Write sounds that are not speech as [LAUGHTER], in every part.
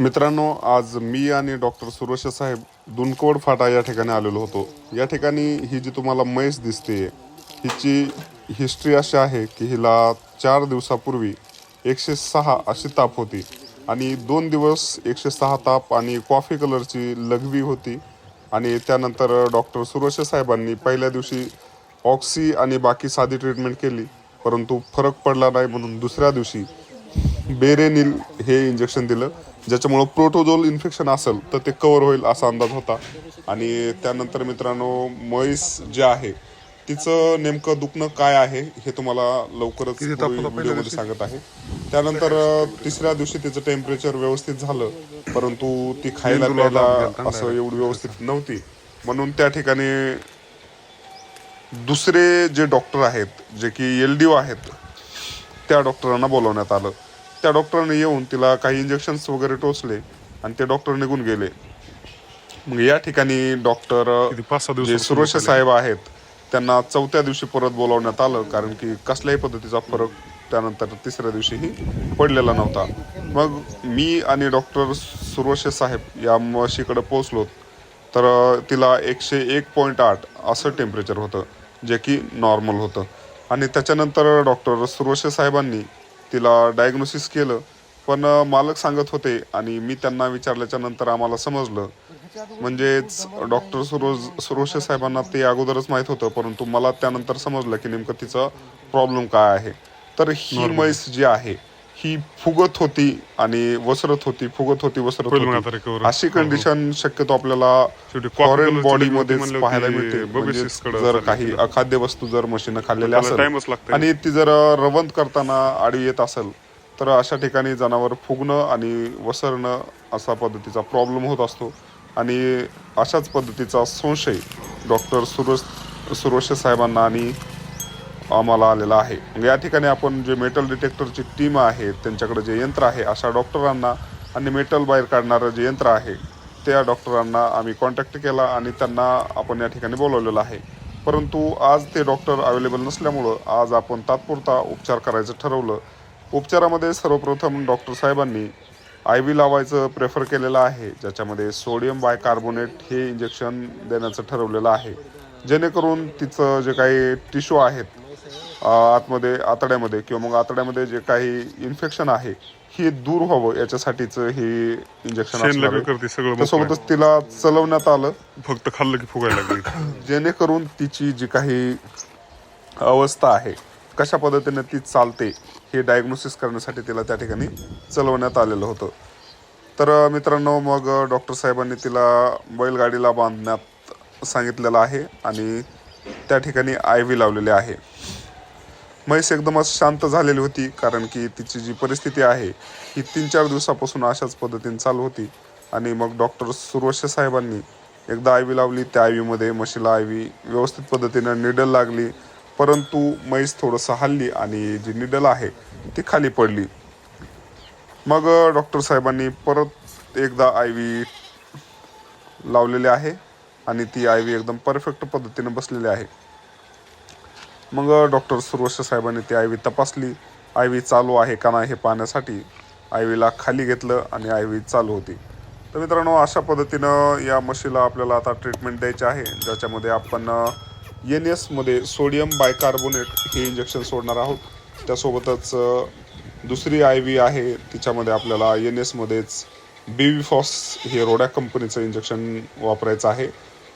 मित्रांनो आज मी आणि डॉक्टर सुरेश साहेब दुनकोड फाटा या ठिकाणी आलेलो होतो. या ठिकाणी ही जी तुम्हाला म्हैस दिसते हिची हिस्ट्री अशी आहे की हिला चार दिवसापूर्वी एकशे सहा अशी ताप होती आणि दोन दिवस एकशे सहा ताप आणि कॉफी कलरची लघवी होती. आणि त्यानंतर डॉक्टर सुरेश साहेबांनी पहिल्या दिवशी ऑक्सी आणि बाकी साधी ट्रीटमेंट केली परंतु फरक पडला नाही म्हणून दुसऱ्या दिवशी बेरेनिल हे इंजेक्शन दिलं ज्याच्यामुळं प्रोटोजोल इन्फेक्शन असेल तर ते कव्हर होईल असा अंदाज होता. आणि त्यानंतर मित्रांनो म्हैस जे आहे तिचं नेमकं दुखणं काय आहे हे तुम्हाला लवकरच व्हिडिओमध्ये? सांगत आहे. त्यानंतर तिसऱ्या दिवशी तिचं टेम्परेचर व्यवस्थित झालं परंतु ती खायला प्यायला असं एवढी व्यवस्थित नव्हती. म्हणून त्या ठिकाणी दुसरे जे डॉक्टर आहेत जे की एल डी ओ आहेत त्या डॉक्टरांना बोलवण्यात आलं. त्या डॉक्टरांनी येऊन तिला काही इंजेक्शन्स वगैरे टोचले आणि ते डॉक्टर निघून गेले. मग या ठिकाणी डॉक्टर जे सुरेश साहेब आहेत त्यांना चौथ्या दिवशी परत बोलावण्यात आलं कारण की कसल्याही पद्धतीचा फरक त्यानंतर तिसऱ्या दिवशीही पडलेला नव्हता. मग मी आणि डॉक्टर सुरेश साहेब या म्हशीकडे पोहोचलो तर तिला एकशे एक पॉईंट आठ असं टेम्परेचर होतं जे की नॉर्मल होतं. आणि त्याच्यानंतर डॉक्टर सुरेश साहेबांनी तिला डायग्नोसिस केलं. पण मालक सांगत होते आणि मी त्यांना विचारल्याच्या नंतर आम्हाला समजलं. म्हणजेच डॉक्टर सुरोज सुरोश साहेबांना ते अगोदरच माहीत होतं परंतु मला त्यानंतर समजलं की नेमकं तिचं प्रॉब्लेम काय आहे. तर ही म्हैस जी आहे ही फुगत होती आणि वसरत होती फुगत होती वसरत होती. अशी कंडिशन शक्यतो आपल्याला शेवटी copy फॉरेन बॉडी म्हणल्यावर पाहायला मिळते कडं जर काही. अखाद्य वस्तू जर म्हशीनं खाल्लेल्या असेल. आणि ती जर रवंत करताना आडी येत असेल तर अशा ठिकाणी जनावर फुगणं आणि वसरणं असा पद्धतीचा प्रॉब्लेम होत असतो आणि अशाच पद्धतीचा संशय डॉक्टर सुरज सुरोश साहेबांना आणि आम्हाला आलेला आहे. मग या ठिकाणी आपण जे मेटल डिटेक्टरची टीम आहे त्यांच्याकडे जे यंत्र आहे अशा डॉक्टरांना आणि मेटल बाहेर काढणारं जे यंत्र आहे त्या डॉक्टरांना आम्ही कॉन्टॅक्ट केला आणि त्यांना आपण या ठिकाणी बोलवलेलं आहे. परंतु आज ते डॉक्टर अवेलेबल नसल्यामुळं आज आपण तात्पुरता उपचार करायचं ठरवलं. उपचारामध्ये सर्वप्रथम डॉक्टर साहेबांनी आय व्ही लावायचं प्रेफर केलेलं आहे ज्याच्यामध्ये सोडियम बायकार्बोनेट हे इंजेक्शन देण्याचं ठरवलेलं आहे. जेणेकरून तिचं जे काही टिश्यू आहेत आतमध्ये आतड्यामध्ये किंवा मग आतड्यामध्ये जे काही इन्फेक्शन आहे हे दूर व्हावं याच्यासाठीच हे इंजेक्शन. त्यासोबतच तिला चलवण्यात आलं. फक्त खाल्लं की फुगायला लागली. [COUGHS] जेणेकरून तिची जी काही अवस्था आहे कशा पद्धतीने ती चालते हे डायग्नोसिस करण्यासाठी तिला त्या ठिकाणी चलवण्यात आलेलं होतं. तर मित्रांनो मग डॉक्टर साहेबांनी तिला बैलगाडीला बांधण्यात सांगितलेलं आहे आणि त्या ठिकाणी आय व्ही लावलेले आहे. म्हैस एकदमच शांत झालेली होती कारण की तिची जी परिस्थिती आहे ही तीन चार दिवसापासून अशाच पद्धतीने चालू होती. आणि मग डॉक्टर सुरवश साहेबांनी एकदा आय व्ही लावली. त्या आय व्हीमध्ये म्हशीला आय व्ही व्यवस्थित पद्धतीनं निडल लागली. परंतु म्हैस थोडंसं हल्ली आणि जी निडल आहे ती खाली पडली. मग डॉक्टर साहेबांनी परत एकदा आय व्ही लावलेले आहे आणि ती आय व्ही एकदम परफेक्ट पद्धतीने बसलेली आहे. मग डॉक्टर सुरवश साहेबांनी ती आय तपासली. आय व्ही चालू आहे का नाही हे पाहण्यासाठी आय खाली घेतलं आणि आय व्ही चालू होती. तर मित्रांनो अशा पद्धतीनं या म्हशीला आपल्याला आता ट्रीटमेंट द्यायची आहे ज्याच्यामध्ये आपण एन एसमध्ये सोडियम बायकार्बोनेट हे इंजेक्शन सोडणार आहोत. त्यासोबतच दुसरी आय व्ही आहे तिच्यामध्ये आपल्याला एन एसमध्येच बी फॉस हे रोड्या कंपनीचं इंजेक्शन वापरायचं आहे.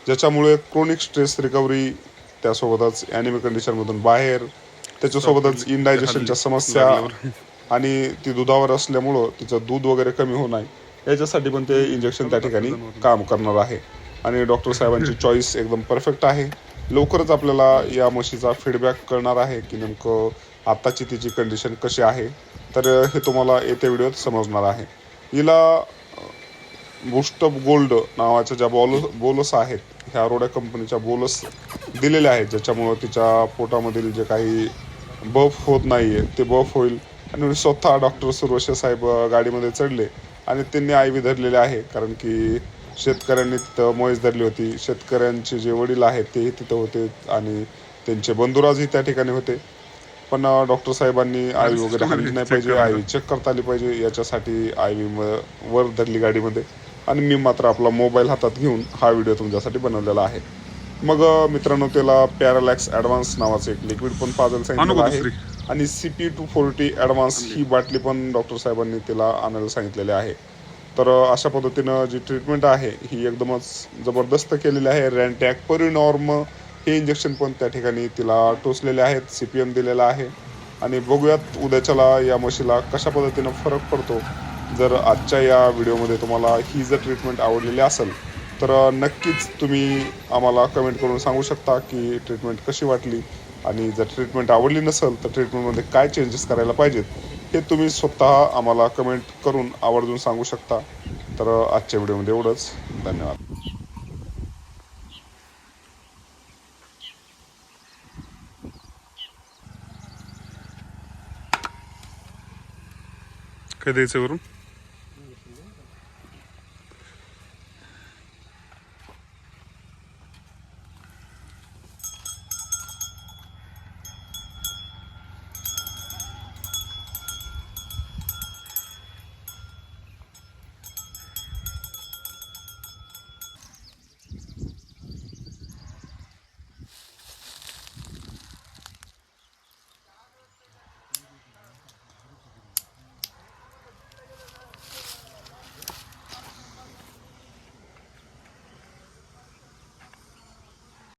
ज्याच्यामुळे क्रोनिक स्ट्रेस रिकव्हरी त्यासोबतच ॲनिमी कंडिशनमधून बाहेर त्याच्यासोबतच इंडायजेशनच्या समस्या आणि ती दुधावर असल्यामुळं तिचं दूध वगैरे कमी होऊ नये याच्यासाठी पण ते इंजेक्शन त्या ठिकाणी काम करणार आहे. आणि डॉक्टर साहेबांची चॉईस एकदम परफेक्ट आहे. लवकरच आपल्याला या म्हशीचा फीडबॅक कळणार आहे की नेमकं आत्ताची तिची कंडिशन कशी आहे. तर हे तुम्हाला येत्या व्हिडिओत समजणार आहे. हिला बूस्ट ऑफ गोल्ड नावाच्या ज्या बॉल बोलस आहेत ह्या रोड्या कंपनीच्या बोलस दिलेल्या आहेत ज्याच्यामुळं तिच्या पोटामधील जे काही बफ होत नाहीये ते बफ होईल. आणि स्वतः डॉक्टर सुरवशे साहेब गाडीमध्ये चढले आणि त्यांनी आय व्ही धरलेले आहे कारण की शेतकऱ्यांनी तिथं म्हैस धरली होती. शेतकऱ्यांचे जे वडील आहेत तेही तिथं होते आणि त्यांचे बंधुराजही त्या ठिकाणी होते. पण डॉक्टर साहेबांनी आय वगैरे हाणली नाही पाहिजे आय चेक करता आली पाहिजे याच्यासाठी आय वर धरली गाडीमध्ये. आणि मी मात्र आपला मोबाईल हातात घेऊन हा व्हिडिओ तुमच्यासाठी बनवलेला आहे. मग मित्रांनो त्याला पॅरालॅक्स ॲडव्हान्स नावाचं एक लिक्विड पण पाजायला सांगितलेलं नको आहे. आणि C P two forty advance ही बाटली पण डॉक्टर साहेबांनी तिला आणायला सांगितलेली आहे. तर अशा पद्धतीनं जी ट्रीटमेंट आहे ही एकदमच जबरदस्त केलेली आहे. रॅनटॅक परिनॉर्म हे इंजेक्शन पण त्या ठिकाणी तिला टोचलेले आहेत सी पी एम दिलेला आहे. आणि बघूयात उद्याच्याला या म्हशीला कशा पद्धतीनं फरक पडतो जर आजच्या या व्हिडिओमध्ये तुम्हाला ही जर ट्रीटमेंट आवडलेली असेल तर नक्कीच तुम्ही आम्हाला कमेंट करून सांगू शकता की ट्रीटमेंट कशी वाटली. आणि जर ट्रीटमेंट आवडली नसेल तर ट्रीटमेंटमध्ये काय चेंजेस करायला पाहिजेत हे तुम्ही स्वतः आम्हाला कमेंट करून आवर्जून सांगू शकता. तर आजच्या व्हिडिओमध्ये एवढंच. धन्यवाद. काय द्यायचं वरून?